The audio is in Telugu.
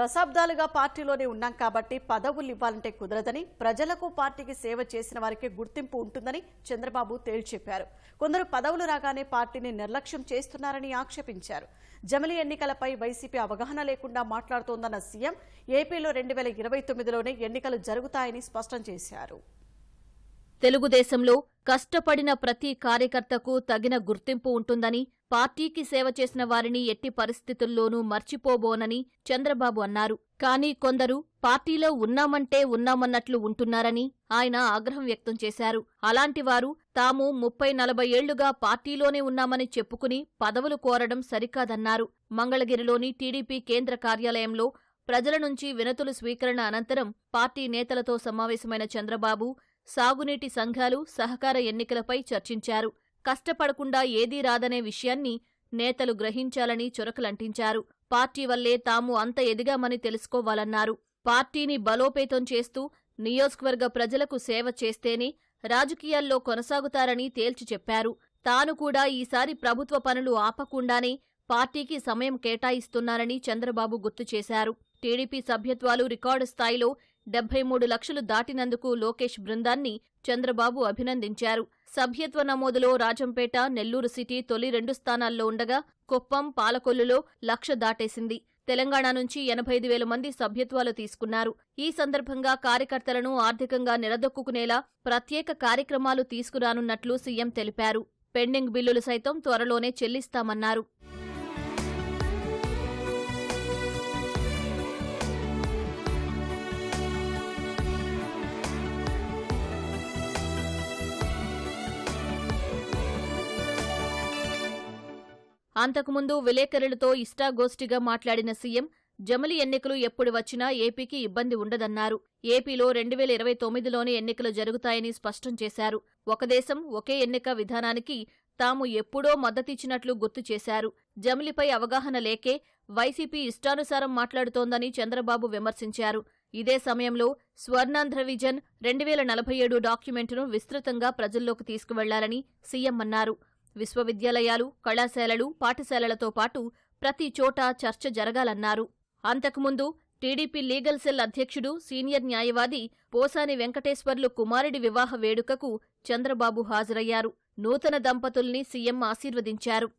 దశాబ్దాలుగా పార్టీలోనే ఉన్నాం కాబట్టి పదవులు ఇవ్వాలంటే కుదరదని ప్రజలకు పార్టీకి సేవ చేసిన వారికి గుర్తింపు ఉంటుందని చంద్రబాబు తేల్చెప్పారు. కొందరు పదవులు రాగానే పార్టీని నిర్లక్ష్యం చేస్తున్నారని ఆక్షేపించారు. జమిలి ఎన్నికలపై వైసీపీ అవగాహన లేకుండా మాట్లాడుతోందన్న సీఎం ఏపీలో రెండు వేల ఇరవై తొమ్మిదిలోనే ఎన్నికలు జరుగుతాయని స్పష్టం చేశారు. తెలుగుదేశంలో కష్టపడిన ప్రతి కార్యకర్తకు తగిన గుర్తింపు ఉంటుందని పార్టీకి సేవ చేసిన వారిని ఎట్టి పరిస్థితుల్లోనూ మర్చిపోబోనని చంద్రబాబు అన్నారు. కానీ కొందరు పార్టీలో ఉన్నామంటే ఉన్నామన్నట్లు ఉంటున్నారని ఆయన ఆగ్రహం వ్యక్తం చేశారు. అలాంటి వారు తాము ముప్పై నలభై ఏళ్ళుగా పార్టీలోనే ఉన్నామని చెప్పుకుని పదవులు కోరడం సరికాదన్నారు. మంగళగిరిలోని టీడీపీ కేంద్ర కార్యాలయంలో ప్రజల నుంచి వినతులు స్వీకరణ అనంతరం పార్టీ నేతలతో సమావేశమైన చంద్రబాబు సాగునీటి సంఘాలు సహకార ఎన్నికలపై చర్చించారు. కష్టపడకుండా ఏదీ రాదనే విషయాన్ని నేతలు గ్రహించాలని చొరకలంటించారు. పార్టీ వల్లే తాము అంత ఎదిగామని తెలుసుకోవాలన్నారు. పార్టీని బలోపేతం చేస్తూ నియోజకవర్గ ప్రజలకు సేవ చేస్తేనే రాజకీయాల్లో కొనసాగుతారని తేల్చి చెప్పారు. తాను కూడా ఈసారి ప్రభుత్వ పనులు ఆపకుండానే పార్టీకి సమయం కేటాయిస్తున్నారని చంద్రబాబు గుర్తు చేశారు. టీడీపీ సభ్యత్వాలు రికార్డు స్థాయిలో డెబ్బై మూడు లక్షలు దాటినందుకు లోకేష్ బృందాన్ని చంద్రబాబు అభినందించారు. సభ్యత్వ నమోదులో రాజంపేట నెల్లూరు సిటీ తొలి రెండు స్థానాల్లో ఉండగా కుప్పం పాలకొల్లులో లక్ష దాటేసింది. తెలంగాణ నుంచి ఎనభై ఐదు వేల మంది సభ్యత్వాలు తీసుకున్నారు. ఈ సందర్భంగా కార్యకర్తలను ఆర్థికంగా నిలదొక్కునేలా ప్రత్యేక కార్యక్రమాలు తీసుకురానున్నట్లు సీఎం తెలిపారు. పెండింగ్ బిల్లులు సైతం త్వరలోనే చెల్లిస్తామన్నారు. అంతకుముందు విలేకరులతో ఇష్టాగోష్ఠిగా మాట్లాడిన సీఎం జమిలి ఎన్నికలు ఎప్పుడు వచ్చినా ఏపీకి ఇబ్బంది ఉండదన్నారు. ఏపీలో రెండు వేల ఇరవై తొమ్మిదిలోనే ఎన్నికలు జరుగుతాయని స్పష్టం చేశారు. ఒక దేశం ఒకే ఎన్నిక విధానానికి తాము ఎప్పుడో మద్దతిచ్చినట్లు గుర్తు చేశారు. జమిలిపై అవగాహన లేకే వైసీపీ ఇష్టానుసారం మాట్లాడుతోందని చంద్రబాబు విమర్శించారు. ఇదే సమయంలో స్వర్ణాంధ్ర విజన్ రెండు వేల నలభై ఏడు డాక్యుమెంటును విస్తృతంగా ప్రజల్లోకి తీసుకువెళ్ళాలని సీఎం అన్నారు. విశ్వవిద్యాలయాలు కళాశాలలు పాఠశాలలతో పాటు ప్రతి చోట చర్చ జరగాలన్నారు. అంతకుముందు టీడీపీ లీగల్ సెల్ అధ్యక్షుడు సీనియర్ న్యాయవాది పోసాని వెంకటేశ్వర్లు కుమారుడి వివాహ వేడుకకు చంద్రబాబు హాజరయ్యారు. నూతన దంపతుల్ని సీఎం ఆశీర్వదించారు.